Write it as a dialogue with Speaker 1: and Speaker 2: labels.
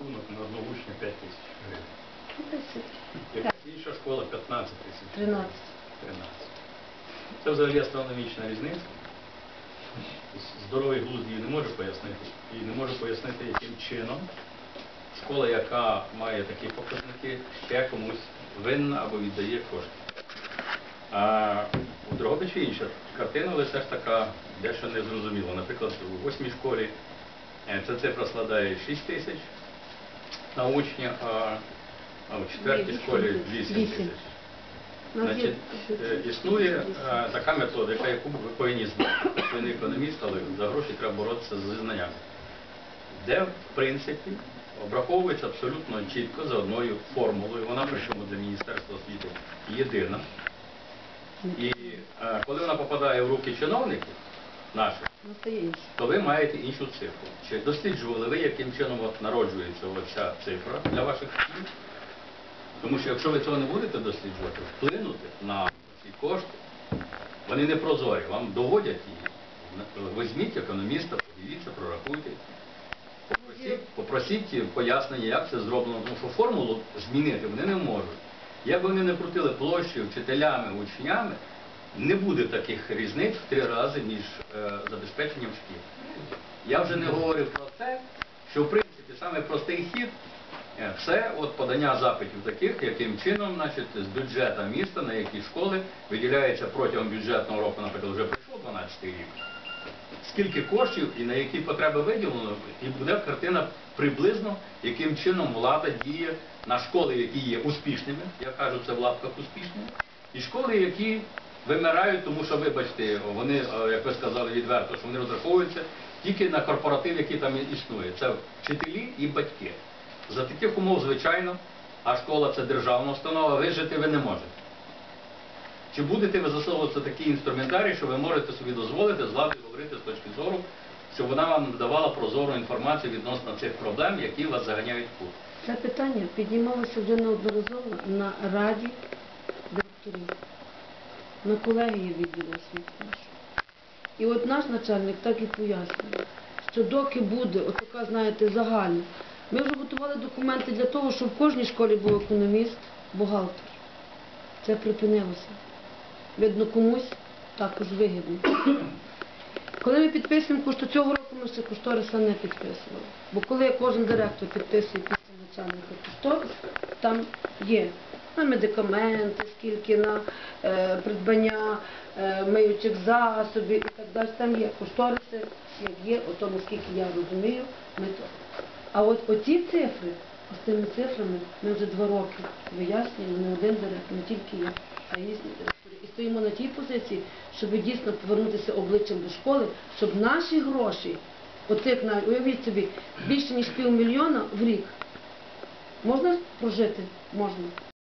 Speaker 1: розрахунок на одного учня 5 тисяч гривень. Інша школа 15 тисяч.
Speaker 2: 13.
Speaker 1: 13. Це взагалі астрономічна різниця. Здоровий глузд її не може пояснити. І не може пояснити, яким чином школа, яка має такі показники, ще комусь винна або віддає кошти. А у Дрогобичі інша картина, але ж така дещо незрозуміла. Наприклад, у восьмій школі е, ця цифра складає 6 тисяч на учня, а а у четвертій школі
Speaker 2: тисяч.
Speaker 1: 8
Speaker 2: Вісім.
Speaker 1: тисяч. Значить, існує е, така методика, яку ви повинні знати. Ви не економіст, але за гроші треба боротися з знаннями. Де, в принципі, обраховується абсолютно чітко за одною формулою. Вона причому для Міністерства освіти єдина. І е, коли вона попадає в руки чиновників наших,
Speaker 2: Інше.
Speaker 1: то ви маєте іншу цифру. Чи досліджували ви, яким чином народжується оця цифра для ваших шкіл? Тому що якщо ви цього не будете досліджувати, вплинути на ці кошти, вони не прозорі, вам доводять її. Візьміть економіста, подивіться, прорахуйте. Попросіть, пояснення, як це зроблено, тому що формулу змінити вони не можуть. Як вони не крутили площею вчителями, учнями, не буде таких різниць в три рази між е, забезпеченням шкіл. Я вже не говорив про те, що в принципі саме простий хід е, от подання запитів таких, яким чином з бюджету міста, на які школи виділяється протягом бюджетного року, наприклад, вже прийшов 12 рік. Скільки коштів і на які потреби виділено, і буде картина приблизно, яким чином влада діє на школи, які є успішними, я кажу це в лапках успішними, і школи, які вимирають, тому що, вибачте, вони, е, як ви сказали відверто, що вони розраховуються тільки на корпоратив, який там існує. Це вчителі і батьки. За таких умов, звичайно, а школа це державна установа, вижити ви не можете. Чи будете ви засовувати такий інструментарій, що ви можете собі дозволити з владою говорити з точки зору, щоб вона вам надавала прозору інформацію відносно цих проблем, які вас заганяють в кут?
Speaker 2: Це питання піднімалося вже неодноразово на раді директорів, на колегії відділу освіти. І от наш начальник так і пояснює, що доки буде отака, знаєте, загальна, ми вже готували документи для того, щоб в кожній школі був економіст, бухгалтер. Це припинилося. Видно, комусь також вигідно. Коли ми підписуємо кошти цього року, ми ще кошториса не підписували. Бо коли кожен директор підписує після начальника кошторис, там є на медикаменти, скільки на е, придбання е, миючих засобів і так далі. Там є кошториси, як є, о тому, скільки я розумію, ми то. А от оці цифри, з тими цифрами ми вже два роки вияснюємо, не один директор, не тільки я, а директори. І стоїмо на тій позиції, щоб дійсно повернутися обличчям до школи, щоб наші гроші, оцих навіть, уявіть собі, більше ніж півмільйона в рік. Можна прожити? Можна.